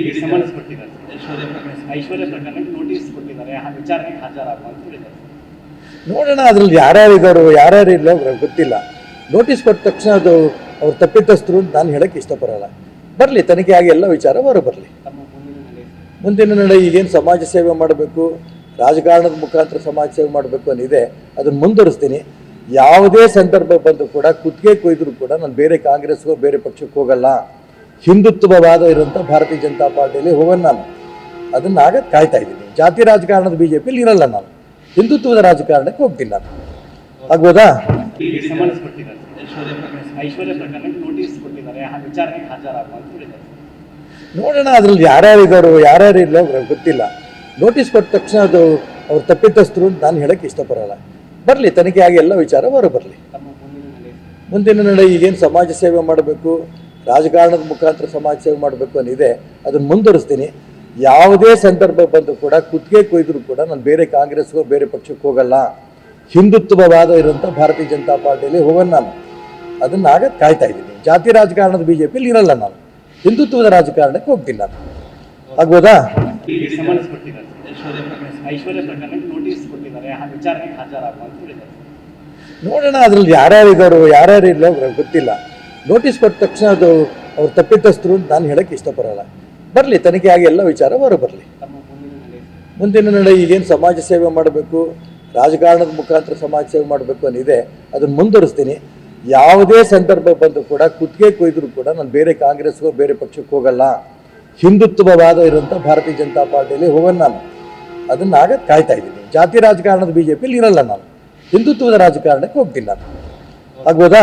ಇಡಿ summons ಕೊಟ್ಟಿದ್ದಾರೆ ಐಶ್ವರ್ಯ ಪ್ರಕಾಶ್ ಪ್ರಕರಣಕ್ಕೆ notice ಕೊಟ್ಟಿದ್ದಾರೆ. ಆ ವಿಚಾರಣೆಗೆ ಹಾಜರಾಗುವ ಅಂತ ಹೇಳಿದ್ದಾರೆ. ನೋಡೋಣ ಅದ್ರಲ್ಲಿ ಯಾರ್ಯಾರು ಇದ್ದಾರೋ ಯಾರ್ಯಾರು ಇಲ್ಲ ಗೊತ್ತಿಲ್ಲ. ನೋಟಿಸ್ ಕೊಟ್ಟ ತಕ್ಷಣ ಅದು ಅವ್ರು ತಪ್ಪಿತಸ್ಥರು ಅಂತ ನಾನು ಹೇಳಕ್ಕೆ ಇಷ್ಟಪಡಲ್ಲ. ಬರಲಿ ತನಿಖೆ ಆಗಿ ಎಲ್ಲ ವಿಚಾರ ಹೊರ ಬರಲಿ. ಮುಂದಿನ ನಡೆ ಈಗೇನು ಸಮಾಜ ಸೇವೆ ಮಾಡಬೇಕು ರಾಜಕಾರಣದ ಮುಖಾಂತರ ಸಮಾಜ ಸೇವೆ ಮಾಡಬೇಕು ಅನ್ನಿದೆ ಅದನ್ನು ಮುಂದುವರಿಸ್ತೀನಿ. ಯಾವುದೇ ಸಂದರ್ಭ ಬಂದರೂ ಕೂಡ ಕುತ್ತಿಗೆ ಕೊಯ್ದರೂ ಕೂಡ ನಾನು ಬೇರೆ ಕಾಂಗ್ರೆಸ್ಗೋ ಬೇರೆ ಪಕ್ಷಕ್ಕೆ ಹೋಗಲ್ಲ. ಹಿಂದುತ್ವವಾದ ಇರುವಂಥ ಭಾರತೀಯ ಜನತಾ ಪಾರ್ಟಿಯಲ್ಲಿ ಹೋಗೋಣ ನಾನು. ಅದನ್ನ ಆಗ ಕಾಯ್ತಾ ಇದ್ದೀನಿ. ಜಾತಿ ರಾಜಕಾರಣದ ಬಿ ಜೆ ಪಿಲಿ ಇರಲ್ಲ ನಾನು. ಹಿಂದುತ್ವದ ರಾಜಕಾರಣಕ್ಕೆ ಹೋಗ್ತೀನಿ ನಾನು. ಆಗ್ಬೋದಾ? ನೋಡೋಣ ಅದ್ರಲ್ಲಿ ಯಾರ್ಯಾರು ಇದ್ದಾರೋ ಯಾರ್ಯಾರು ಇಲ್ಲ ಗೊತ್ತಿಲ್ಲ. ನೋಟಿಸ್ ಕೊಟ್ಟ ತಕ್ಷಣ ಅದು ಅವ್ರು ತಪ್ಪಿತಸ್ಥರು ಅಂತ ನಾನು ಹೇಳಕ್ಕೆ ಇಷ್ಟಪಡಲ್ಲ. ಬರಲಿ ತನಿಖೆ ಆಗಿ ಎಲ್ಲ ವಿಚಾರ ಹೊರ ಬರಲಿ ಮುಂದಿನ ನಡೆ ಈಗೇನು ಸಮಾಜ ಸೇವೆ ಮಾಡಬೇಕು? ರಾಜಕಾರಣದ ಮುಖಾಂತರ ಸಮಾಜ ಸೇವೆ ಮಾಡಬೇಕು ಅನ್ನಿದೆ, ಅದನ್ನು ಮುಂದುವರಿಸ್ತೀನಿ. ಯಾವುದೇ ಸಂದರ್ಭ ಬಂದರೂ ಕೂಡ ಕುತ್ತಿಗೆ ಕೊಯ್ದರೂ ಕೂಡ ನಾನು ಬೇರೆ ಕಾಂಗ್ರೆಸ್ಗೋ ಬೇರೆ ಪಕ್ಷಕ್ಕೆ ಹೋಗಲ್ಲ. ಹಿಂದುತ್ವವಾದ ಇರುವಂಥ ಭಾರತೀಯ ಜನತಾ ಪಾರ್ಟಿಯಲ್ಲಿ ಹೋಗೋಣ ನಾನು. ಅದನ್ನ ಆಗಕ್ಕೆ ಕಾಯ್ತಾ ಇದ್ದೀನಿ. ಜಾತಿ ರಾಜಕಾರಣದ ಬಿ ಜೆ ಪಿಲಿ ಇರಲ್ಲ ನಾನು. ಹಿಂದುತ್ವದ ರಾಜಕಾರಣಕ್ಕೆ ಹೋಗ್ತೀನಿ ನಾನು. ಆಗ್ಬೋದಾ? ನೋಡೋಣ ಅದ್ರಲ್ಲಿ ಯಾರ್ಯಾರು ಇದ್ದಾರೋ ಯಾರ್ಯಾರು ಇಲ್ಲ ಗೊತ್ತಿಲ್ಲ. ನೋಟಿಸ್ ಕೊಟ್ಟ ತಕ್ಷಣ ಅದು ಅವ್ರು ತಪ್ಪಿತಸ್ಥರು ಅಂತ ನಾನು ಹೇಳಕ್ಕೆ ಇಷ್ಟಪಡಲ್ಲ. ಬರಲಿ, ತನಿಖೆ ಆಗಿ ಎಲ್ಲ ವಿಚಾರ ಹೊರ ಬರಲಿ. ಮುಂದಿನ ನಡೆ ಈಗೇನು ಸಮಾಜ ಸೇವೆ ಮಾಡಬೇಕು, ರಾಜಕಾರಣದ ಮುಖಾಂತರ ಸಮಾಜ ಸೇವೆ ಮಾಡಬೇಕು ಅನ್ನಿದೆ ಅದನ್ನು ಮುಂದುವರಿಸ್ತೀನಿ. ಯಾವುದೇ ಸಂದರ್ಭ ಬಂದರೂ ಕೂಡ ಕುತ್ತಿಗೆ ಕೊಯ್ದರೂ ಕೂಡ ನಾನು ಬೇರೆ ಕಾಂಗ್ರೆಸ್ಗೋ ಬೇರೆ ಪಕ್ಷಕ್ಕೆ ಹೋಗಲ್ಲ. ಹಿಂದುತ್ವವಾದ ಇರುವಂಥ ಭಾರತೀಯ ಜನತಾ ಪಾರ್ಟಿಯಲ್ಲಿ ಹೋಗೋಣ ನಾನು. ಅದನ್ನ ಆಗ ಕಾಯ್ತಾ ಇದ್ದೀನಿ. ಜಾತಿ ರಾಜಕಾರಣದ ಬಿ ಜೆ ಪಿಲಿ ಇರಲ್ಲ ನಾನು. ಹಿಂದುತ್ವದ ರಾಜಕಾರಣಕ್ಕೆ ಹೋಗ್ತೀನಿ ನಾನು. ಆಗ್ಬೋದಾ?